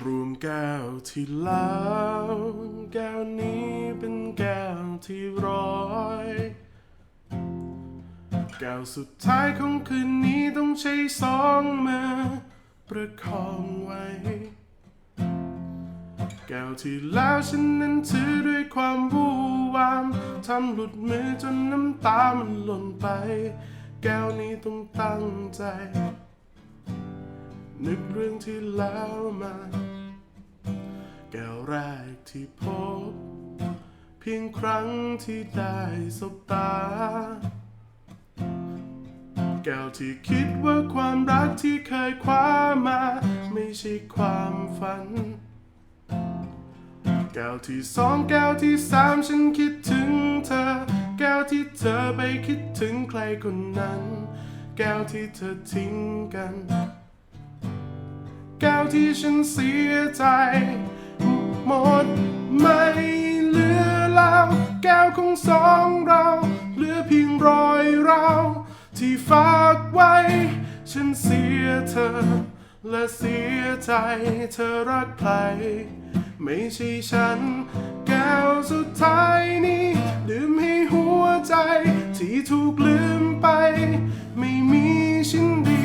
รวมแก้วที่แล้วแก้วนี้เป็นแก้วที่ร้อยแก้วสุดท้ายของคืนนี้ต้องใช้สองมือประคองไว้ แก้วที่แล้วฉันนั้นถือด้วยความวู่วามทำหลุดมือจนน้ำตามันหล่นไป แก้วนี้ต้องตั้งใจ นึกเรื่องที่แล้วมา แก้วแรกที่พบ เพียงครั้งที่ได้สบตา แก้วที่คิดว่าความรักที่เคยคว้ามา ไม่ใช่ความฝัน แก้วที่สองแก้วที่สามฉันคิดถึงเธอ แก้วที่เธอไปคิดถึงใครคนนั้น แก้วที่เธอทิ้งกัน แก้วที่ฉันเสียใจ มด ไม่เหลือแล้ว แก้วของสองเรา เหลือเพียงรอยเรา ที่ฝากไว้ ฉันเสียเธอ และเสียใจเธอรักใคร ไม่ใช่ฉัน แก้วสุดท้ายนี้ลืมให้หัวใจที่ถูกลืมไป ไม่มีชิ้นดี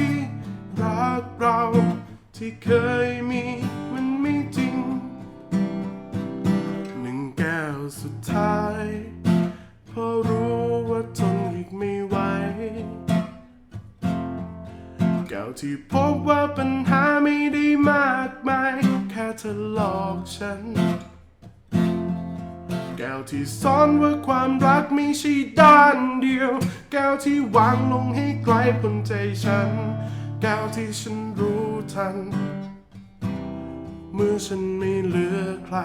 รักเราที่เคยมี สุดท้ายเพราะรู้ว่าทนอีกไม่ไหวแก้วที่พบว่าปัญหาไม่ได้มากมาย แค่เธอหลอกฉันแก้วที่สอนว่าความรักไม่ใช่ด้านเดียว แก้วที่วางลงให้ไกลพ้นใจฉัน แก้วที่ฉันรู้ทัน เมื่อฉันไม่เหลือใคร